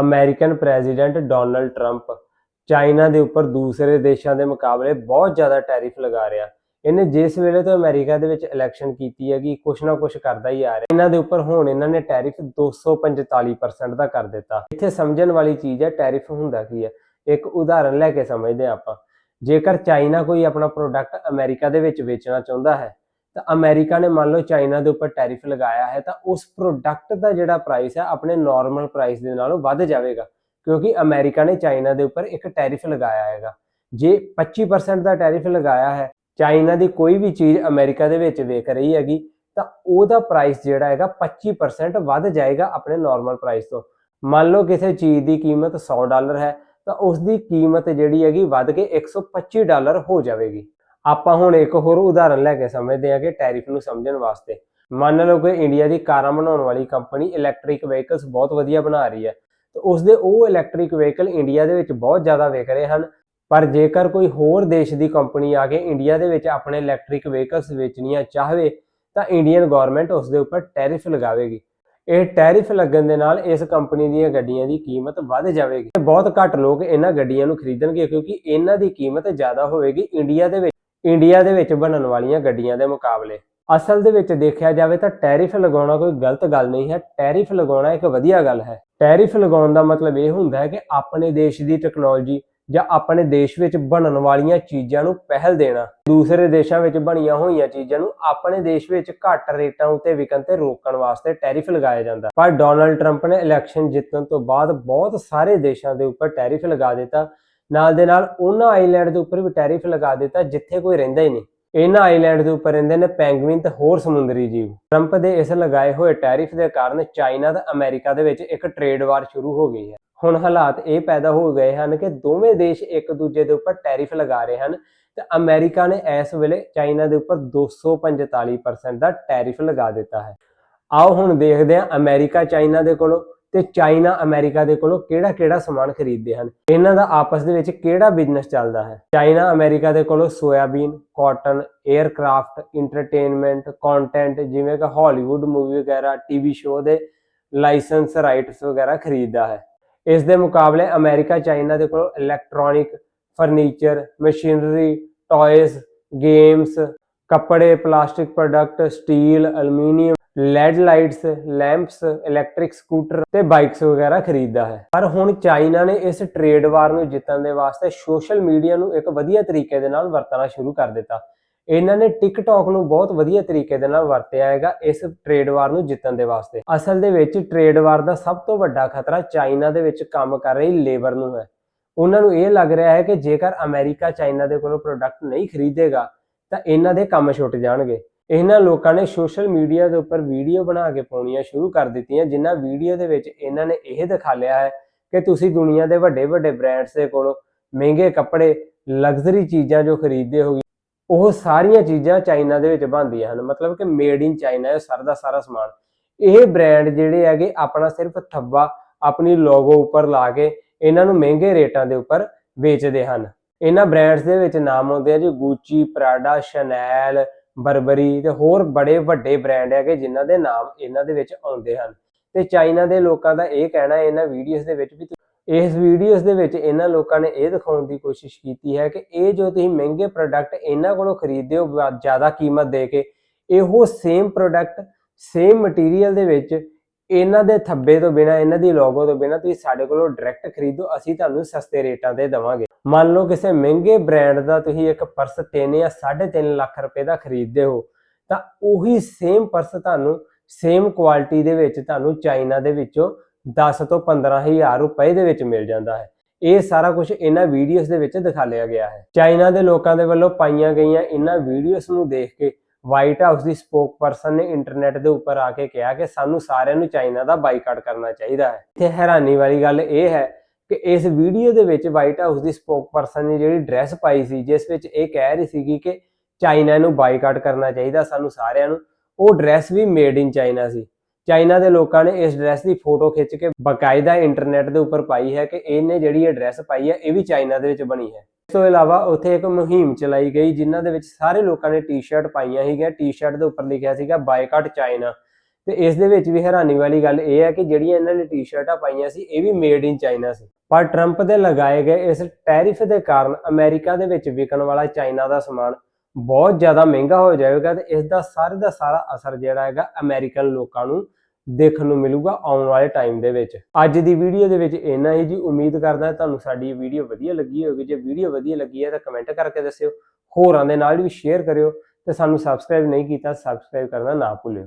American president Donald Trump China ਦੇ ਉੱਪਰ ਦੂਸਰੇ ਦੇਸ਼ਾਂ ਦੇ ਮੁਕਾਬਲੇ ਬਹੁਤ ਜ਼ਿਆਦਾ ਟੈਰਿਫ ਲਗਾ ਰਿਹਾ। ਇਹਨੇ ਜਿਸ ਵੇਲੇ ਤੋਂ ਅਮਰੀਕਾ ਦੇ ਵਿੱਚ ਇਲੈਕਸ਼ਨ ਕੀਤੀ ਹੈਗੀ, ਕੁਛ ਨਾ ਕੁਛ ਕਰਦਾ ਹੀ ਆ ਰਿਹਾ। ਇਹਨਾਂ ਦੇ ਉੱਪਰ ਹੁਣ ਇਹਨਾਂ ਨੇ ਟੈਰਿਫ 245% ਦਾ ਕਰ ਦਿੱਤਾ। ਇੱਥੇ ਸਮਝਣ ਵਾਲੀ ਚੀਜ਼ ਹੈ, ਟੈਰਿਫ ਹੁੰਦਾ ਕੀ ਹੈ? ਇੱਕ ਉਦਾਹਰਨ ਲੈ ਕੇ ਸਮਝਦੇ ਹਾਂ ਆਪਾਂ। ਜੇਕਰ ਚਾਈਨਾ ਕੋਈ ਆਪਣਾ ਪ੍ਰੋਡਕਟ ਅਮਰੀਕਾ ਦੇ ਵਿੱਚ ਵੇਚਣਾ ਚਾਹੁੰਦਾ ਹੈ ਤਾਂ ਅਮਰੀਕਾ ਨੇ ਮੰਨ ਲਓ ਚਾਈਨਾ ਦੇ ਉੱਪਰ ਟੈਰਿਫ ਲਗਾਇਆ ਹੈ, ਤਾਂ ਉਸ ਪ੍ਰੋਡਕਟ ਦਾ ਜਿਹੜਾ ਪ੍ਰਾਈਸ ਹੈ ਆਪਣੇ ਨਾਰਮਲ ਪ੍ਰਾਈਸ ਦੇ ਨਾਲੋਂ ਵੱਧ ਜਾਵੇਗਾ, ਕਿਉਂਕਿ ਅਮਰੀਕਾ ਨੇ ਚਾਈਨਾ ਦੇ ਉੱਪਰ ਇੱਕ ਟੈਰਿਫ ਲਗਾਇਆ ਹੈਗਾ। ਜੇ 25% ਦਾ ਟੈਰਿਫ ਲਗਾਇਆ ਹੈ, ਚਾਈਨਾ ਦੀ ਕੋਈ ਵੀ ਚੀਜ਼ ਅਮਰੀਕਾ ਦੇ ਵਿੱਚ ਵੇਖ ਰਹੀ ਹੈਗੀ, ਤਾਂ ਉਹਦਾ ਪ੍ਰਾਈਸ ਜਿਹੜਾ ਹੈਗਾ 25% ਵੱਧ ਜਾਏਗਾ ਆਪਣੇ ਨਾਰਮਲ ਪ੍ਰਾਈਸ ਤੋਂ। ਮੰਨ ਲਓ ਕਿਸੇ ਚੀਜ਼ ਦੀ ਕੀਮਤ 100 ਡਾਲਰ ਹੈ, ਤਾਂ ਉਸ ਦੀ ਕੀਮਤ ਜਿਹੜੀ ਹੈਗੀ ਵੱਧ ਕੇ 125 ਡਾਲਰ ਹੋ ਜਾਵੇਗੀ। ਆਪਾਂ ਹੁਣ ਇੱਕ ਹੋਰ ਉਦਾਹਰਨ ਲੈ ਕੇ ਸਮਝਦੇ ਹਾਂ ਕਿ ਟੈਰਿਫ ਨੂੰ ਸਮਝਣ ਵਾਸਤੇ। ਮੰਨ ਲਓ ਕਿ ਇੰਡੀਆ ਦੀ ਕਾਰਾਂ ਬਣਾਉਣ ਵਾਲੀ ਕੰਪਨੀ ਇਲੈਕਟ੍ਰਿਕ ਵਹੀਕਲਸ ਬਹੁਤ ਵਧੀਆ ਬਣਾ ਰਹੀ ਹੈ। ਤੇ ਉਸ ਦੇ ਉਹ ਇਲੈਕਟ੍ਰਿਕ ਵਹੀਕਲ ਇੰਡੀਆ ਦੇ ਵਿੱਚ ਬਹੁਤ ਜ਼ਿਆਦਾ ਵਿਕ ਰਹੇ ਹਨ। ਪਰ ਜੇਕਰ ਕੋਈ ਹੋਰ ਦੇਸ਼ ਦੀ ਕੰਪਨੀ ਆ ਕੇ ਇੰਡੀਆ ਦੇ ਵਿੱਚ ਆਪਣੇ ਇਲੈਕਟ੍ਰਿਕ ਵਹੀਕਲਸ ਵੇਚਣੀਆਂ ਚਾਹਵੇ, ਤਾਂ ਇੰਡੀਅਨ ਗਵਰਨਮੈਂਟ ਉਸ ਦੇ ਉੱਪਰ ਟੈਰਿਫ ਲਗਾਵੇਗੀ। ਇਹ ਟੈਰਿਫ ਲੱਗਣ ਦੇ ਨਾਲ ਇਸ ਕੰਪਨੀ ਦੀਆਂ ਗੱਡੀਆਂ ਦੀ ਕੀਮਤ ਵੱਧ ਜਾਵੇਗੀ। ਤੇ ਬਹੁਤ ਘੱਟ ਲੋਕ ਇਹਨਾਂ ਗੱਡੀਆਂ ਨੂੰ ਖਰੀਦਣਗੇ ਕਿਉਂਕਿ ਇਹਨਾਂ ਦੀ ਕੀਮਤ ਜ਼ਿਆਦਾ ਹੋਵੇਗੀ ਇੰਡੀਆ ਦੇ ਵਿੱਚ। ਇੰਡੀਆ ਦੇ ਵਿੱਚ ਬਣਨ ਵਾਲੀਆਂ ਗੱਡੀਆਂ ਦੇ ਮੁਕਾਬਲੇ। ਅਸਲ ਦੇ ਵਿੱਚ ਦੇਖਿਆ ਜਾਵੇ ਤਾਂ ਟੈਰਿਫ ਲਗਾਉਣਾ ਕੋਈ ਗਲਤ ਗੱਲ ਨਹੀਂ ਹੈ, ਟੈਰਿਫ ਲਗਾਉਣਾ ਇੱਕ ਵਧੀਆ ਗੱਲ ਹੈ। ਟੈਰਿਫ ਲਗਾਉਣ ਦਾ ਮਤਲਬ ਇਹ ਹੁੰਦਾ ਹੈ ਕਿ ਆਪਣੇ ਦੇਸ਼ ਦੀ ਟੈਕਨੋਲੋਜੀ ਜਾਂ ਆਪਣੇ ਦੇਸ਼ ਵਿੱਚ ਬਣਨ ਵਾਲੀਆਂ ਚੀਜ਼ਾਂ ਨੂੰ ਪਹਿਲ ਦੇਣਾ। ਦੂਸਰੇ ਦੇਸ਼ਾਂ ਵਿੱਚ ਬਣੀਆਂ ਹੋਈਆਂ ਚੀਜ਼ਾਂ ਨੂੰ ਆਪਣੇ ਦੇਸ਼ ਵਿੱਚ ਘੱਟ ਰੇਟਾਂ ਉੱਤੇ ਵਿਕਣ ਤੇ ਰੋਕਣ ਵਾਸਤੇ ਟੈਰਿਫ ਲਗਾਇਆ ਜਾਂਦਾ। ਪਰ ਡੋਨਲਡ ਟਰੰਪ ਨੇ ਇਲੈਕਸ਼ਨ ਜਿੱਤਣ ਤੋਂ ਬਾਅਦ ਬਹੁਤ ਸਾਰੇ ਦੇਸ਼ਾਂ ਦੇ ਉੱਪਰ ਟੈਰਿਫ ਲਗਾ ਦਿੱਤਾ। ਨਾਲ ਦੇ ਨਾਲ ਉਹਨਾਂ ਆਈਲੈਂਡ ਦੇ ਉੱਪਰ ਵੀ ਟੈਰਿਫ ਲਗਾ ਦਿੱਤਾ, ਜਿੱਥੇ ਕੋਈ ਰਹਿੰਦਾ ਹੀ ਨਹੀਂ। ਇਹਨਾਂ ਆਈਲੈਂਡ ਦੇ ਉੱਪਰ ਰਹਿੰਦੇ ਨੇ ਪੈਂਗੁਇਨ ਤੇ ਹੋਰ ਸਮੁੰਦਰੀ ਜੀਵ। ਟਰੰਪ ਦੇ ਇਸ ਲਗਾਏ ਹੋਏ ਟੈਰਿਫ ਦੇ ਕਾਰਨ ਚਾਈਨਾ ਤੇ ਅਮਰੀਕਾ ਦੇ ਵਿੱਚ ਇੱਕ ਟ੍ਰੇਡ ਵਾਰ ਸ਼ੁਰੂ ਹੋ ਗਈ ਹੈ। ਹੁਣ ਹਾਲਾਤ ਇਹ ਪੈਦਾ ਹੋ ਗਏ ਹਨ ਕਿ ਦੋਵੇਂ ਦੇਸ਼ ਇੱਕ ਦੂਜੇ ਦੇ ਉੱਪਰ ਟੈਰਿਫ ਲਗਾ ਰਹੇ ਹਨ ਤੇ ਅਮਰੀਕਾ ਨੇ ਇਸ ਵੇਲੇ ਚਾਈਨਾ ਦੇ ਉੱਪਰ 245% ਦਾ ਟੈਰਿਫ ਲਗਾ ਦਿੱਤਾ ਹੈ। ਆਓ ਹੁਣ ਦੇਖਦੇ ਹਾਂ ਅਮਰੀਕਾ ਚਾਈਨਾ ਦੇ ਕੋਲੋਂ ਤੇ ਚਾਈਨਾ, ਅਮਰੀਕਾ ਦੇ ਕੋਲੋਂ ਕਿਹੜਾ ਕਿਹੜਾ ਸਮਾਨ ਖਰੀਦਦੇ ਹਨ? ਇਹਨਾਂ ਦਾ ਆਪਸ ਦੇ ਵਿੱਚ ਕਿਹੜਾ ਬਿਜ਼ਨਸ ਚੱਲਦਾ ਹੈ? ਚਾਈਨਾ, ਅਮਰੀਕਾ ਦੇ ਕੋਲੋਂ soybean, cotton aircraft entertainment content ਜਿਵੇਂ ਕਿ ਹਾਲੀਵੁੱਡ ਮੂਵੀ ਵਗੈਰਾ ਟੀਵੀ ਸ਼ੋਅ ਦੇ ਲਾਇਸੈਂਸ ਰਾਈਟਸ ਵਗੈਰਾ ਖਰੀਦਦਾ ਹੈ। ਇਸ ਦੇ ਮੁਕਾਬਲੇ ਅਮਰੀਕਾ, ਚਾਈਨਾ ਦੇ ਕੋਲ electronic furniture machinery toys games ਕੱਪੜੇ plastic product steel aluminium LED lights lamps electric scooter ਤੇ ਬਾਈਕਸ ਵਗੈਰਾ ਖਰੀਦਦਾ ਹੈ। ਪਰ ਹੁਣ ਚਾਈਨਾ ਨੇ ਇਸ ਟ੍ਰੇਡ ਵਾਰ ਨੂੰ ਜਿੱਤਣ ਦੇ ਵਾਸਤੇ ਸੋਸ਼ਲ ਮੀਡੀਆ ਨੂੰ ਇੱਕ ਵਧੀਆ ਤਰੀਕੇ ਦੇ ਨਾਲ ਵਰਤਣਾ ਸ਼ੁਰੂ ਕਰ ਦਿੱਤਾ। ਇਹਨਾਂ ਨੇ ਟਿਕਟੌਕ ਨੂੰ ਬਹੁਤ ਵਧੀਆ ਤਰੀਕੇ ਦੇ ਨਾਲ ਵਰਤਿਆ ਹੈਗਾ ਇਸ ਟ੍ਰੇਡ ਵਾਰ ਨੂੰ ਜਿੱਤਣ ਦੇ ਵਾਸਤੇ। ਅਸਲ ਦੇ ਵਿੱਚ ਟ੍ਰੇਡ ਵਾਰ ਦਾ ਸਭ ਤੋਂ ਵੱਡਾ ਖਤਰਾ ਚਾਈਨਾ ਦੇ ਵਿੱਚ ਕੰਮ ਕਰ ਰਹੀ ਲੇਬਰ ਨੂੰ ਹੈ। ਉਹਨਾਂ ਨੂੰ ਇਹ ਲੱਗ ਰਿਹਾ ਹੈ ਕਿ ਜੇਕਰ ਅਮਰੀਕਾ ਚਾਈਨਾ ਦੇ ਕੋਲੋਂ ਪ੍ਰੋਡਕਟ ਨਹੀਂ ਖਰੀਦੇਗਾ, ਤਾਂ ਇਹਨਾਂ ਦੇ ਕੰਮ ਛੁੱਟ ਜਾਣਗੇ। ਇਹਨਾਂ ਲੋਕਾਂ ਨੇ ਸੋਸ਼ਲ ਮੀਡੀਆ ਦੇ ਉੱਪਰ ਵੀਡੀਓ ਬਣਾ ਕੇ ਪਾਉਣੀਆਂ ਸ਼ੁਰੂ ਕਰ ਦਿੱਤੀਆਂ, ਜਿਨ੍ਹਾਂ ਵੀਡੀਓ ਦੇ ਵਿੱਚ ਇਹਨਾਂ ਨੇ ਇਹ ਦਿਖਾ ਲਿਆ ਹੈ ਕਿ ਤੁਸੀਂ ਦੁਨੀਆ ਦੇ ਵੱਡੇ ਵੱਡੇ ਬ੍ਰਾਂਡਸ ਦੇ ਕੋਲੋਂ ਮਹਿੰਗੇ ਕੱਪੜੇ, ਲਗਜ਼ਰੀ ਚੀਜ਼ਾਂ ਜੋ ਖਰੀਦਦੇ ਹੋਗੇ ਉਹ ਸਾਰੀਆਂ ਚੀਜ਼ਾਂ ਚਾਈਨਾ ਦੇ ਵਿੱਚ ਬਣਦੀਆਂ ਹਨ। ਮਤਲਬ ਕਿ ਮੇਡ ਇਨ ਚਾਈਨਾ ਹੈ, ਸਾਰਾ ਦਾ ਸਾਰਾ ਸਮਾਨ। ਇਹ ਬ੍ਰਾਂਡ ਜਿਹੜੇ ਹੈਗੇ, ਆਪਣਾ ਸਿਰਫ ਥੱਬਾ ਆਪਣੀ ਲੋਗੋ ਉੱਪਰ ਲਾ ਕੇ ਇਹਨਾਂ ਨੂੰ ਮਹਿੰਗੇ ਰੇਟਾਂ ਦੇ ਉੱਪਰ ਵੇਚਦੇ ਹਨ। ਇਹਨਾਂ ਬ੍ਰਾਂਡਸ ਦੇ ਵਿੱਚ ਨਾਮ ਆਉਂਦੇ ਆ ਜੀ ਗੂਚੀ ਪ੍ਰਾਡਾ ਸ਼ਨੈਲ ਬਰਬਰੀ ਤੇ ਹੋਰ ਬੜੇ ਵੱਡੇ ਬ੍ਰਾਂਡ ਹੈਗੇ ਜਿਨ੍ਹਾਂ ਦੇ ਨਾਮ ਇਹਨਾਂ ਦੇ ਵਿੱਚ ਆਉਂਦੇ ਹਨ। ਤੇ ਚਾਈਨਾ ਦੇ ਲੋਕਾਂ ਦਾ ਇਹ ਕਹਿਣਾ ਹੈ ਇਹਨਾਂ ਵੀਡੀਓਜ਼ ਦੇ ਵਿੱਚ ਵੀ ਇਸ ਵੀਡੀਓਜ਼ ਦੇ ਵਿੱਚ ਇਹਨਾਂ ਲੋਕਾਂ ਨੇ ਇਹ ਦਿਖਾਉਣ ਦੀ ਕੋਸ਼ਿਸ਼ ਕੀਤੀ ਹੈ ਕਿ ਇਹ ਜੋ ਤੁਸੀਂ ਮਹਿੰਗੇ ਪ੍ਰੋਡਕਟ ਇਹਨਾਂ ਕੋਲੋਂ ਖਰੀਦਦੇ ਹੋ ਜ਼ਿਆਦਾ ਕੀਮਤ ਦੇ ਕੇ, ਇਹੋ ਸੇਮ ਪ੍ਰੋਡਕਟ ਸੇਮ ਮਟੀਰੀਅਲ ਦੇ ਵਿੱਚ ਇਹਨਾਂ ਦੇ ਥੱਬੇ ਤੋਂ ਬਿਨਾ, ਇਹਨਾਂ ਦੀ ਲੋਗੋ ਤੋਂ ਬਿਨਾ ਤੁਸੀਂ ਸਾਡੇ ਕੋਲੋਂ ਡਾਇਰੈਕਟ ਖਰੀਦੋ, ਅਸੀਂ ਤੁਹਾਨੂੰ ਸਸਤੇ ਰੇਟਾਂ ਤੇ ਦੇਵਾਂਗੇ। ਮੰਨ ਲਓ ਕਿਸੇ ਮਹਿੰਗੇ ਬ੍ਰਾਂਡ ਦਾ ਤੁਸੀਂ ਇੱਕ ਪਰਸ 3 ਜਾਂ 3.5 ਲੱਖ ਰੁਪਏ ਦਾ ਖਰੀਦਦੇ ਹੋ, ਤਾਂ ਉਹੀ ਸੇਮ ਪਰਸ ਤੁਹਾਨੂੰ ਸੇਮ ਕੁਆਲਿਟੀ ਦੇ ਵਿੱਚ ਤੁਹਾਨੂੰ ਚਾਈਨਾ ਦੇ ਵਿੱਚੋਂ 10 ਤੋਂ 15000 ਰੁਪਏ ਦੇ ਵਿੱਚ ਮਿਲ ਜਾਂਦਾ ਹੈ। ਇਹ ਸਾਰਾ ਕੁਝ ਇਹਨਾਂ ਵੀਡੀਓਜ਼ ਦੇ ਵਿੱਚ ਦਿਖਾ ਲਿਆ ਗਿਆ ਹੈ। ਚਾਈਨਾ ਦੇ ਲੋਕਾਂ ਦੇ ਵੱਲੋਂ ਪਾਈਆਂ ਗਈਆਂ ਇਹਨਾਂ ਵੀਡੀਓਜ਼ ਨੂੰ ਦੇਖ ਕੇ ਵਾਈਟ ਹਾਊਸ ਦੀ ਸਪੋਕਪਰਸਨ ਨੇ ਇੰਟਰਨੈਟ ਦੇ ਉੱਪਰ ਆ ਕੇ ਕਿਹਾ ਕਿ ਸਾਨੂੰ ਸਾਰਿਆਂ ਨੂੰ ਚਾਈਨਾ ਦਾ ਬਾਈਕਾਟ ਕਰਨਾ ਚਾਹੀਦਾ ਹੈ। ਇੱਥੇ ਹੈਰਾਨੀ ਵਾਲੀ ਗੱਲ ਇਹ ਹੈ ਕਿ ਇਸ ਵੀਡੀਓ ਦੇ ਵਿੱਚ ਵਾਈਟ ਹਾਊਸ ਦੀ ਸਪੋਕਪਰਸਨ ਨੇ ਜਿਹੜੀ ਡਰੈਸ ਪਾਈ ਸੀ, ਜਿਸ ਵਿੱਚ ਇਹ ਕਹਿ ਰਹੀ ਸੀਗੀ ਕਿ ਚਾਈਨਾ ਨੂੰ ਬਾਈਕਾਟ ਕਰਨਾ ਚਾਹੀਦਾ ਸਾਨੂੰ ਸਾਰਿਆਂ ਨੂੰ, ਉਹ ਡਰੈਸ ਵੀ ਮੇਡ ਇਨ ਚਾਈਨਾ ਸੀ। ਚਾਈਨਾ ਦੇ ਲੋਕਾਂ ਨੇ ਇਸ ਡਰੈਸ ਦੀ ਫੋਟੋ ਖਿੱਚ ਕੇ ਬਕਾਇਦਾ ਇੰਟਰਨੈਟ ਦੇ ਉੱਪਰ ਪਾਈ ਹੈ ਕਿ ਇਹਨੇ ਜਿਹੜੀ ਇਹ ਡਰੈਸ ਪਾਈ ਹੈ, ਇਹ ਵੀ ਚਾਈਨਾ ਦੇ ਵਿੱਚ ਬਣੀ ਹੈ। ਇਸ ਤੋਂ ਇਲਾਵਾ ਉੱਥੇ ਇੱਕ ਮੁਹਿੰਮ ਚਲਾਈ ਗਈ, ਜਿਨ੍ਹਾਂ ਦੇ ਵਿੱਚ ਸਾਰੇ ਲੋਕਾਂ ਨੇ ਟੀ-ਸ਼ਰਟ ਪਾਈਆਂ ਸੀਗੀਆਂ ਟੀ-ਸ਼ਰਟ ਦੇ ਉੱਪਰ ਲਿਖਿਆ ਸੀਗਾ ਬਾਈਕਾਟ ਚਾਈਨਾ ਤੇ ਇਸ ਦੇ ਵਿੱਚ ਵੀ ਹੈਰਾਨੀ ਵਾਲੀ ਗੱਲ ਇਹ ਹੈ ਕਿ ਜਿਹੜੀਆਂ ਇਹਨਾਂ ਨੇ ਟੀ-ਸ਼ਰਟਾਂ ਪਾਈਆਂ ਸੀ, ਇਹ ਵੀ ਮੇਡ ਇਨ ਚਾਈਨਾ ਸੀ। ਪਰ ਟਰੰਪ ਦੇ ਲਗਾਏ ਗਏ ਇਸ ਟੈਰਿਫ ਦੇ ਕਾਰਨ ਅਮਰੀਕਾ ਦੇ ਵਿੱਚ ਵਿਕਣ ਵਾਲਾ ਚਾਈਨਾ ਦਾ ਸਮਾਨ ਬਹੁਤ ਜ਼ਿਆਦਾ ਮਹਿੰਗਾ ਹੋ ਜਾਏਗਾ ਤੇ ਇਸ ਦਾ ਸਾਰੇ ਦਾ ਸਾਰਾ ਅਸਰ ਜਿਹੜਾ ਹੈਗਾ ਅਮਰੀਕਨ ਲੋਕਾਂ ਨੂੰ ਦੇਖਣ ਨੂੰ ਮਿਲੂਗਾ ਆਉਣ ਵਾਲੇ ਟਾਈਮ ਦੇ ਵਿੱਚ। ਅੱਜ ਦੀ ਵੀਡੀਓ ਦੇ ਵਿੱਚ ਇੰਨਾ ਹੀ ਜੀ, ਉਮੀਦ ਕਰਦਾ ਤੁਹਾਨੂੰ ਸਾਡੀ ਵੀਡੀਓ ਵਧੀਆ ਲੱਗੀ ਹੋਵੇਗੀ। ਜੇ ਵੀਡੀਓ ਵਧੀਆ ਲੱਗੀ ਹੈ ਤਾਂ ਕਮੈਂਟ ਕਰਕੇ ਦੱਸਿਓ, ਹੋਰਾਂ ਦੇ ਨਾਲ ਵੀ ਸ਼ੇਅਰ ਕਰਿਓ ਤੇ ਸਾਨੂੰ ਸਬਸਕ੍ਰਾਈਬ ਨਹੀਂ ਕੀਤਾ ਸਬਸਕ੍ਰਾਈਬ ਕਰਨਾ ਨਾ ਭੁੱਲਿਓ।